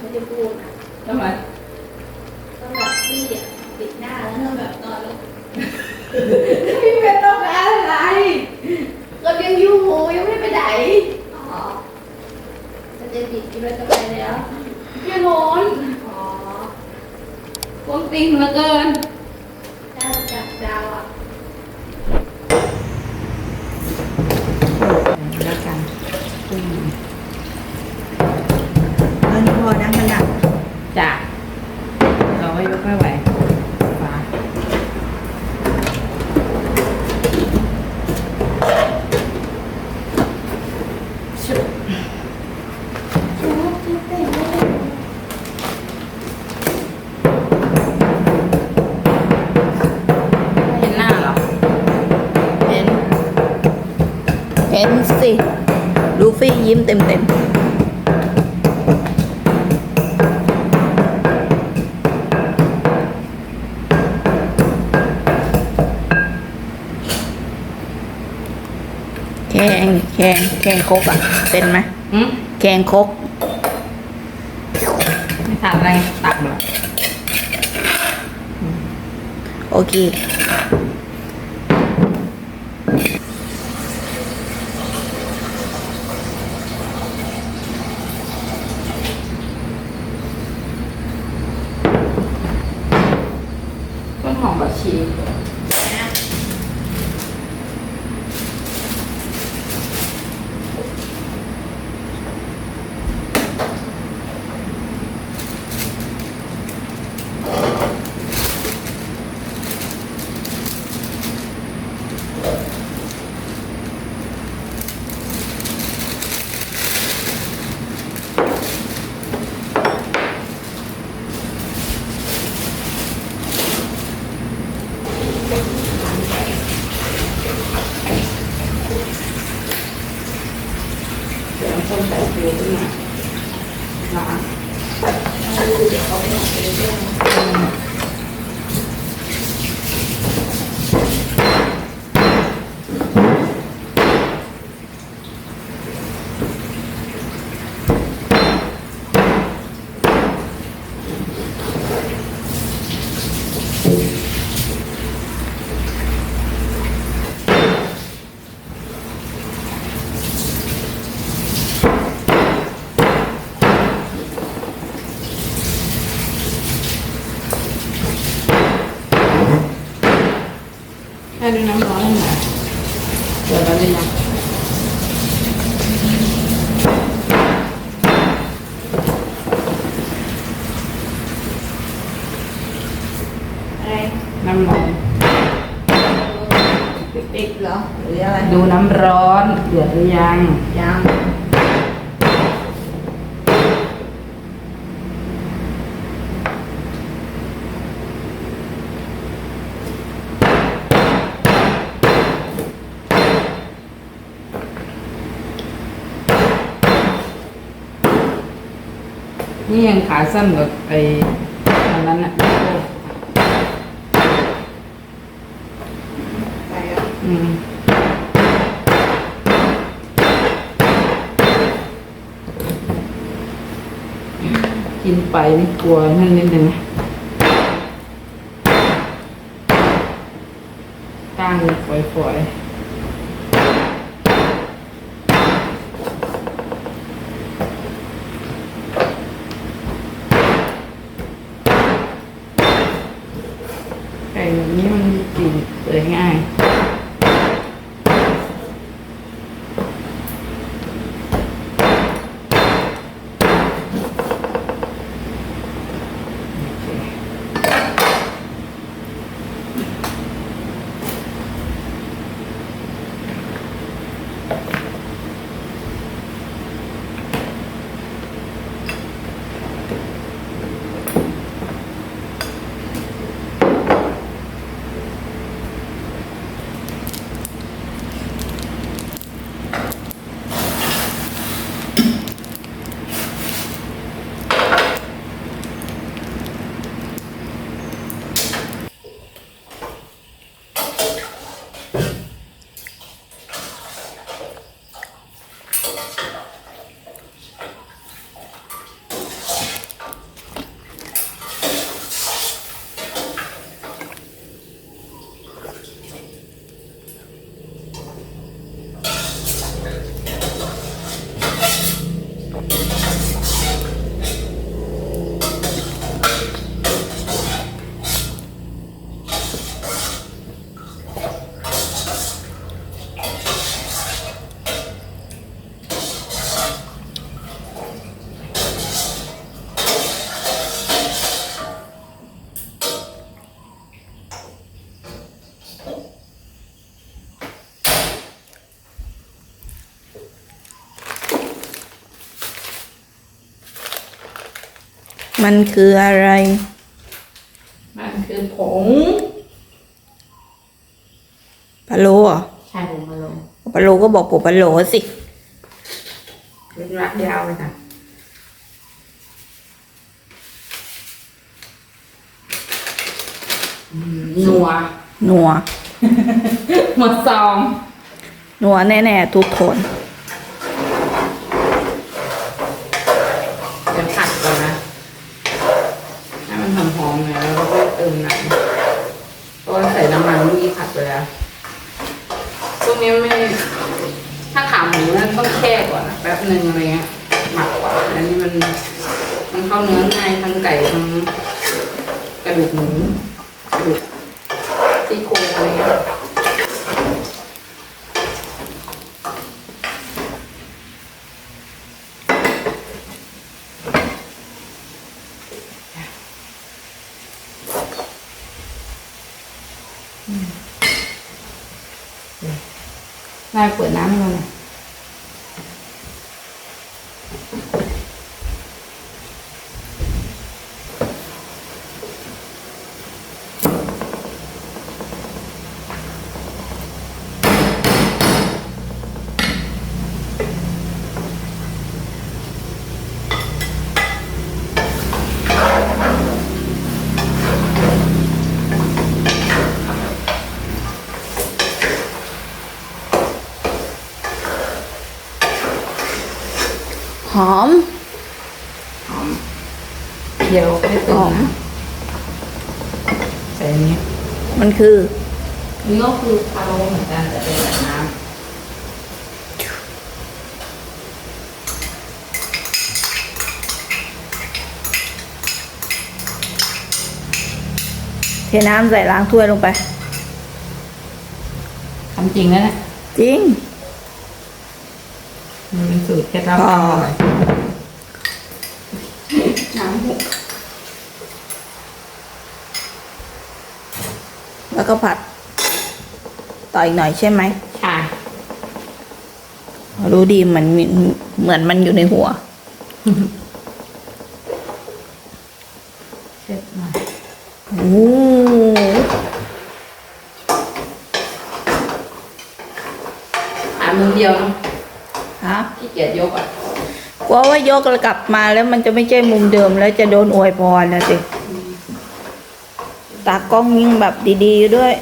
ไม่ได้พูดทำไมต้องแบบพี่อะปิดหน้าแล้วแบบนอนลงพี่เป็นต้องการอะไรก็ยังอยู่ยังไม่ไปไหนอ๋อจะจะปิดกินไว้จะไปแล้วพี่นอนอ๋อกวงติงเหลือเกินดาวจากดาวอะแล้วกันออนี่ พอนะมันหนักจ้ะเราไม่ยกไม่ไหวฟ้าเห็นหน้าเหรอ เห็น เห็นสิ ลูฟี่ยิ้มเต็มเต็มแงแข่งแข่งคกอะ เป็นไหมอืมแข่งคกไม่ทานอะไรตักเหรอโอเค แค่ด้วยน้ำร้อนนั่นแหละเดี๋ยวเราเลยนะ อะไร น้ำร้อน ปิดเหรอ หรืออะไร ดูน้ำร้อนเดือดหรือยัง นี่ยังขาสั้นกว่าไอ้อันนั้นอะไปอะอืมกินไปนี่กลัวนั่นนิดนึงนะกล้างฝอย ๆไก่แบบนี้มันมีกลิ่นเปื่อยง่าย มันคืออะไร มันคือผงพะโล้เหรอใช่ผงพะโล้พะโล้ก็บอกผมพะโล้สิเป็นรักยาวเลยค่ะอืมนัว นัว หมดซอง นัวแน่ ๆ ทุกคน เดี๋ยวผัดก่อนนะให้มันหอมหอมๆหน่อยแล้วเราก็เติมน้ำก็ใส่น้ำมันเมื่อกี้ผัดไปแล้วตรงนี้ไม่ ถ้าขาหมูนั้นต้องแช่ก่อนนะแป๊บ หนึ่งอะไรเงี้ยหมักก่อนอันนี้มันมันเข้าเนื้อง่ายทั้งไก่ทั้งกระดูกหมูกระดูกซี่โครงอะไรเงี้ยน่าเปิดน้ำให้เราหน่อย หอมเดี๋ยวให้เติหมอมน้ำใส่อันนี้มันคือนี่ก็คือพะโล้เหมือนกันแต่เป็นแบบน้เทน้ำใส่ล้างถ้วยลงไปำทำจริงแล้วนะจริง มันเป็นสูตรเคล็ดลับอ๋ออร่อยน้ำหก แล้วก็ผัด ต่ออีกหน่อยใช่ไหมค่ะรู้ดีเหมือนมีเหมือนมันอยู่ในหัวเช็ดหน่อยโอ้หามือเดียวนะฮะขี้เกียจยกอะกลัวว่ายกกลับมาแล้วมันจะไม่ใช่มุมเดิมแล้วจะโดนอวยพรนะสิ ตากล้องยิ่งแบบดีๆอยู่ด้วย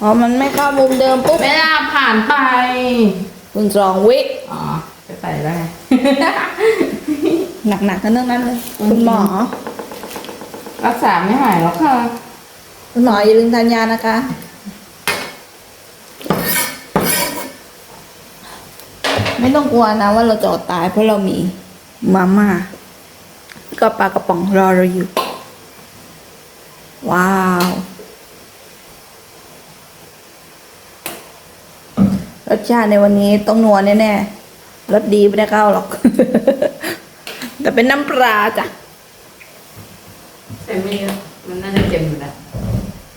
พอมันไม่เข้ามุมเดิมปุ๊บเวลาผ่านไปคุณสองวิ อ๋อจะใส่แล้วไงหนักๆกันเรื่องนั้นเลย คุณหมอ รักษาไม่หายหรอกค่ะ คุณหมออย่าลืมทานยานะคะ ไม่ต้องกลัวนะว่าเราจะอดตายเพราะเรามีมาม่าก็ปลากระป๋องรอเราอยู่ ว้าว รสชาติในวันนี้ต้องนัวแน่ๆรสดีไม่ได้เข้าหรอก แต่เป็นน้ำปลาจ้ะแต่ไม่เยอะมันน่าจะเค็มอยู่แล้ว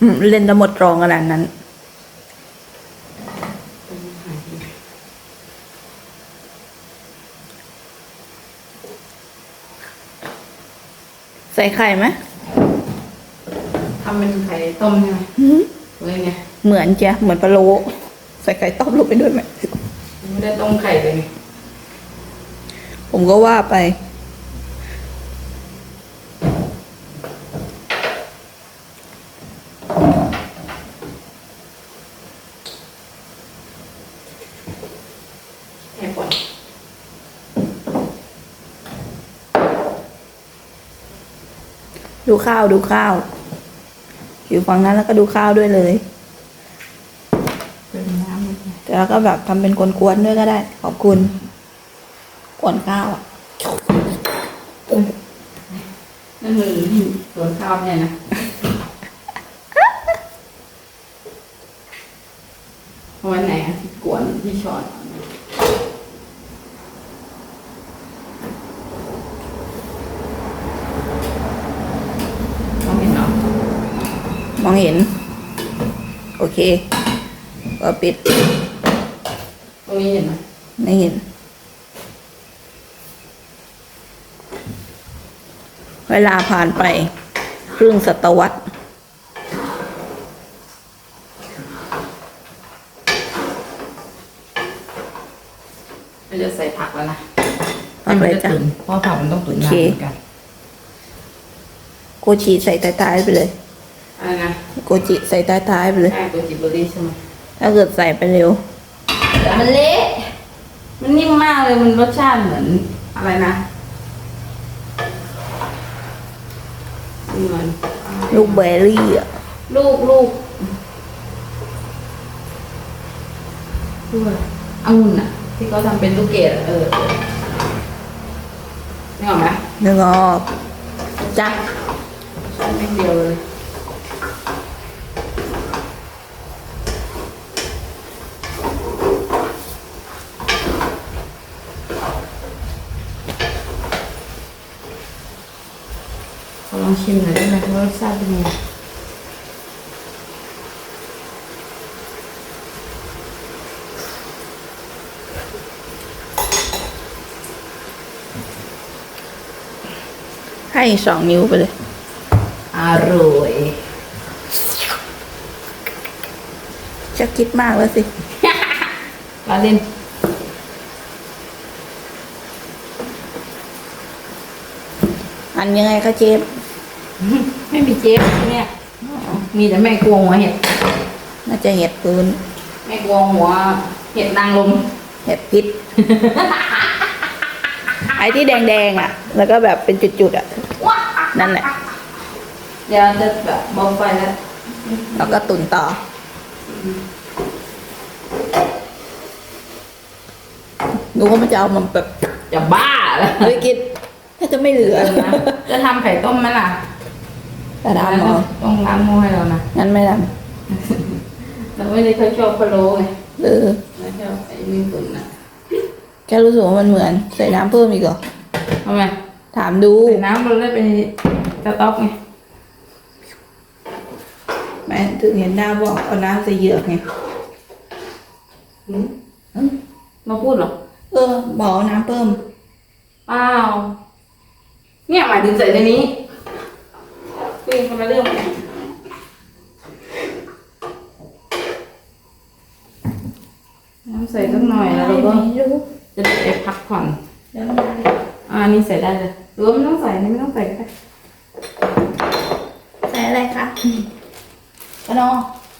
อืมเล่นจะหมดรองขนาดนั้นใส่ไข่ไหม ทำเป็นไข่ต้มใช่ไหมหืมเลยไงเหมือนจ้ะเหมือนปลาโลใส่ไข่ต้มลงไปด้วยไหมไม่ได้ต้มไข่เลยไงผมก็ว่าไปแค่ก่อนดูข้าวดูข้าว อยู่ฝั่งนั้นแล้วก็ดูข้าวด้วยเลยเป็นน้ำมันแต่แล้วก็แบบทำเป็นกวนๆด้วยก็ได้ ขอบคุณกวนข้าวอะนั่นคือสวนข้าวเนี่ยนะเอาไวันไหนอะที่กวนที่ช้อนเอามาเอาเห็นเนาะ ม องเห็น โอเค ก็ปิด ตรงนี้เห็นไหมไม่เห็น เวลาผ่านไป ครึ่งศตวรรษเราจะใส่ผักแล้วนะทำอะไรจ้ะตุ๋นเพราะผักมันต้องตุ๋นนานโอเคเหมือนกันโกจิใส่ท้ายๆไปเลยอะไรนะ โกจิใส่ท้ายๆไปเลย ใช่ตัวจิบเบอรี่ใช่ไหมถ้าเกิดใส่ไปเร็ว แต่มันเละมันนิ่มมากเลยมันรสชาติเหมือนอะไรนะเหมือนลูกเบอร์รี่อะลูกลูกลูกอะไรองุ่นอะ ที่เขาทำเป็นลูกเกดอะเออเออนี่ออกไหมนึกออกจ้ะ ใช่ไม่เดียวเลยขอลอง ชิมหน่อยได้ไหมว่ารสชาติเป็นยังไงให้สองนิ้วไปเลย อร่อยจะคิดมากแล้วสิ ลาเล่นอันยังไงคะเจฟ ไม่มีเจ๊เนี่ย มีแต่แม่กวงหัวเห็ด น่าจะเห็ดพื้นแม่กวงหัวเห็ดนางลม เห็ดพิษ ไอ้ที่แดงๆอะ แล้วก็แบบเป็นจุดๆอะ นั่นแหละ เดี๋ยวจะแบบเบาไฟแล้ว แล้วก็ตุนต่อหนูก็มันจะเอามันแบบจะบ้าแล้วเฮ้ยกินถ้าจะไม่เหลือนะ จะทำไข่ต้มไหมล่ะ แต่ดำเหรอต้องล้างหม้อให้เรานะงั้นไม่ดเราไม่ได้ค่อยชอบพะโล้ไงำเออเราชอบไอ้นี่ตุ๋นนะแกรู้สึกว่ามันเหมือนใส่น้ำเพิ่มอีกเหรอทำไมถามดูใส่น้ำมันเลยเป็นสต๊อกไงแม่ถึงเห็นหน้าบอกเอาน้ำใส่เหยือกไงมาพูดเหรอ เออ บอกเอาน้ำเพิ่มเปล่าเนี่ยหมายถึงใส่ในนี้ คุยกันมาเรื่องเนี่ยน้ำใส่สักหน่อยแล้วเราก็ไม่รู้จะได้ไปพักผ่อนแล้วมันอ่านี่ใส่ได้เลยหรือว่าไม่ต้องใส่นี่ไม่ต้องใส่ก็ได้ใส่อะไรคะปะนอ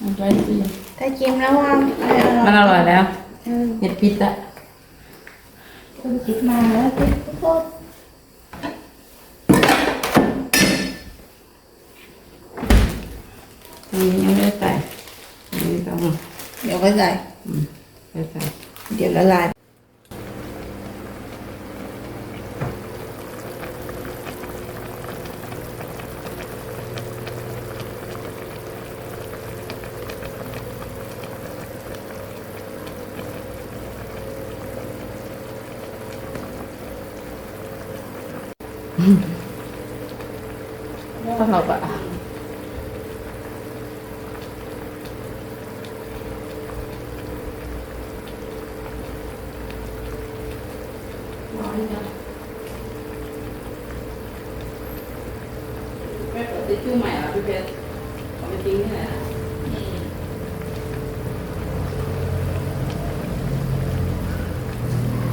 มันไว้ที่ถ้าชิมแล้วว่าอะไรอร่อยมันอร่อยแล้วเออเห็ดพิษอะคุณคิดมาแล้วสิขอโทษอั นนี้ยังไม่ได้ใส่อันนี้ต้องเดี๋ยวก็ใส่ไปใส่เดี๋ยวละลายตลบอะร้อนจังแม่เปิดทิชชู่ใหม่เหรอพี่เพชรเอาไปทิ้งที่ไหนอะ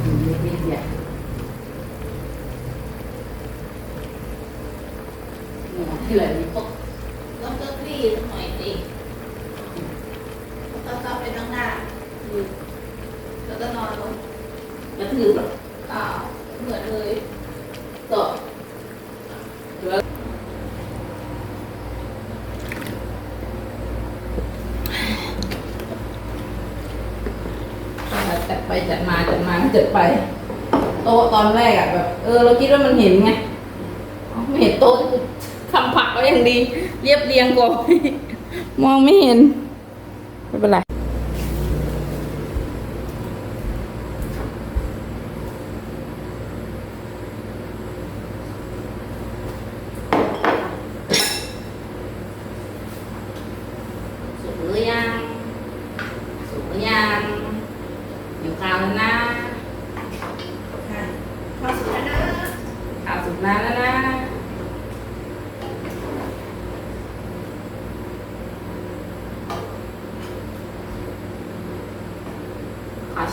อืมนิดๆเนี่ย หนูที่ไหนนี่ตกต้องเก้าอี้หน่อยสิต้องเข้าไปข้างหน้าอืมแล้วก็นอนลงแล้วถือเหรอเปล่าเหมือนเลยต่อแล้วจัดไปจัดมาจัดมาก็จัดไป โต๊ะตอนแรกอะแบบ เออ เราคิดว่ามันเห็นไงอ๋อไม่เห็นโต๊ะท อย่างดี เรียบเรียงกว่ามองไม่เห็น ไม่เป็นไร สุกหรือยัง สุกหรือยังอยู่ข้าวแล้วนะ ค่ะเข้าสู่แล้วนะ ข้าวสุกนานแล้วนะ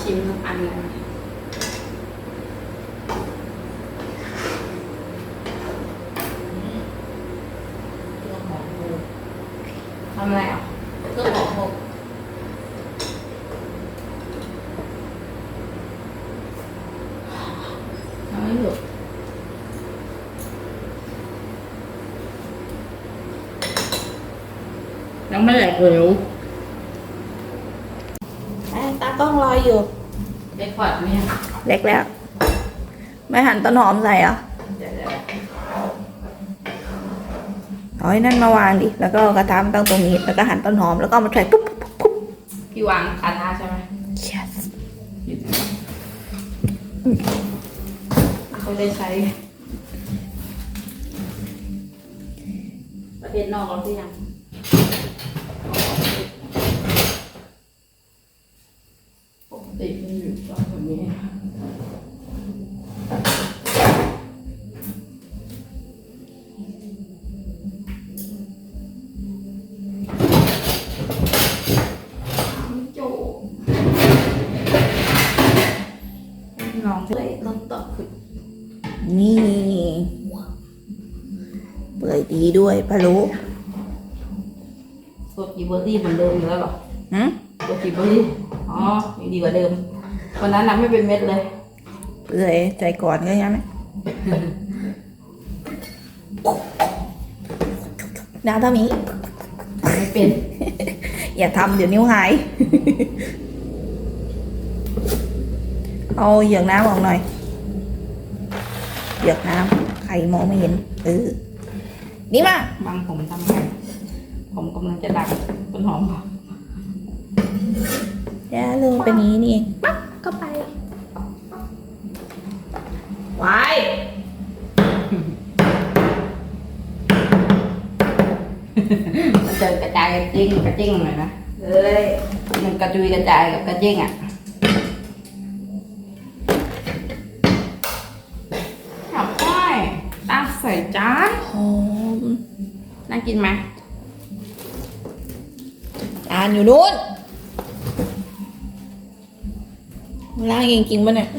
ชิมทั้งอันเลยทำอะไรอะ เครื่องหอมหก ทำไม่ถูกยัง ไม่แหลกเหลวตากล้องรออยู่เด็กขอดเนี่ยเล็กแล้ว ไม่หั่นต้นหอมใส่เหรอะเดี๋ยวเดี๋ยวเอาไอ้นั่นมาวางดิ แล้วก็เอากระทะมาตั้งตรงนี้ แล้วก็หั่นต้นหอม แล้วก็เอามาใส่ปุ๊บปุ๊บปุ๊บพี่วางคาทาใช่ไหม yes เขาได้ใช้ ประเทศนอกเราที่ยัง อยดีด้วยพะโล้ตัวกีเบอร์รี่เหมือนเดิมอยู่แล้วเหรอหืมตัวกีเบอร์รี่อ๋อยังดีกว่าเดิมวันนั้นน่ะไม่เป็นเม็ดเลยเปื่อยใจก่อนก็ยังไหมน้ำเท่านี้ไม่เป็น อย่าทำเดี๋ยวนิ้วหาย เอาเหยือกน้ำออกหน่อยเหยือกน้ำใครมองไม่เห็นเออ นี่มาบางผมทำไงผมกำลังจะดักต้นหอมค่ะเดี๋ยวลงเป็นอย่างนี้นี่เองปั๊บเข้าไปไว้มันจะกระจายกระจิ้งกระจิ้งหน่อยนะเอ้ยมันกระจุยกระจายกับกระจิ้งอะขับได้ตั้งใส่จานหอมน่า กินไหมอ่านอยู่นู้นล่างเองจริงปะเนี่ย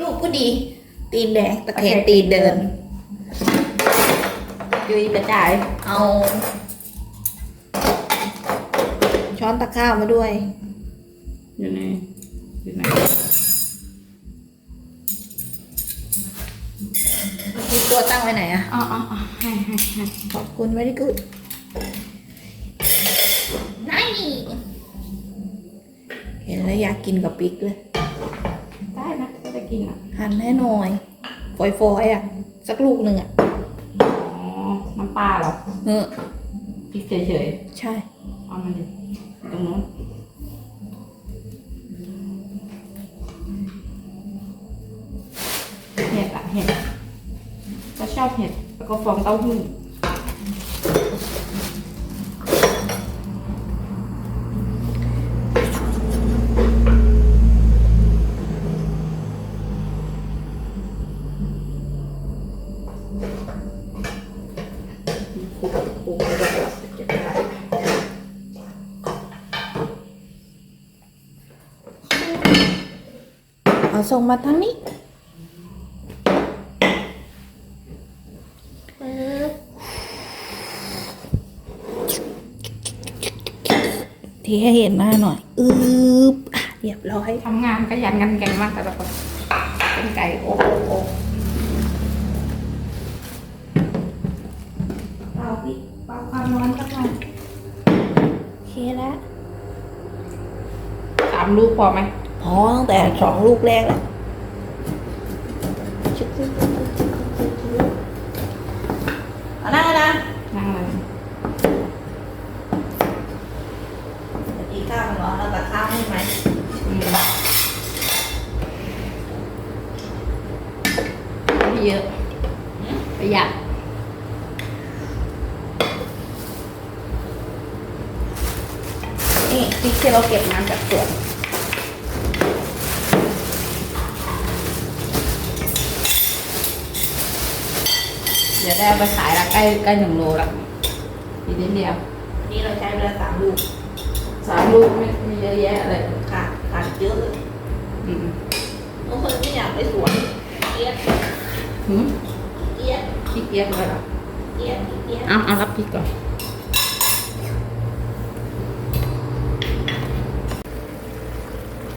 ลูกก็ดี ตีนแดงตะแคงตีนเดินจุยกระจาย เอา ช้อนตะข้าวมาด้วย อยู่ในอยู่ในมีตัวตั้งไว้ไหนอะอ๋ออ๋ออ๋อให้ให้ให้ขอบคุณ very good นี่เห็นแล้วอยากกินกับปิ๊กเลย ได้นะก็จะกินอะหั่นให้หน่อยฝอยๆอะ สักลูกหนึ่งอะ อ๋อ น้ำปลาเหรอ เออพริกเฉยใช่ๆเอามันดิ ฟองเต้าหู้เอาส่งมาทางนี้ ทีให้เห็นหน้าหน่อยอืบอะเรียบร้อยทำงานก็ยันกันแกงมากแต่ละคนเป็นไก่โอ้โอ้โอ้เปล่าพี่เปล่าความร้อนสักหน่อยโอเคแล้วสามลูกพอไหมพอตั้งแต่สองลูกแรกแล้วเอาหน้านะ นั่งเลย เมื่อกี้ข้าวมันร้อนแล้วแต่ข้าวให้ไหม อืมไม่ เยอะ ประหยัดนี่พริกที่เราเก็บน้ำจากสวนเดี๋ยวได้เอาไปขายละใกล้ใกล้หนึ่งโลละอีกนิดเดียวนี่เราใช้เวลาสามลูกสามลูกไม่ไม่เยอะแยะอะไรขาดขาดเยอะเลยอืม บางคนไม่อยากไปสวนเอียด หืมเอียดขี้เกียจไปหรอเอียดเอียดเอาเอารับพริกก่อน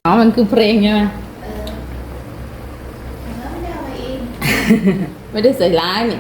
อ๋อมันคือเพลงใช่ไหมเออแล้วไม่ได้เอามาเอง ไม่ได้ใส่ร้ายนี่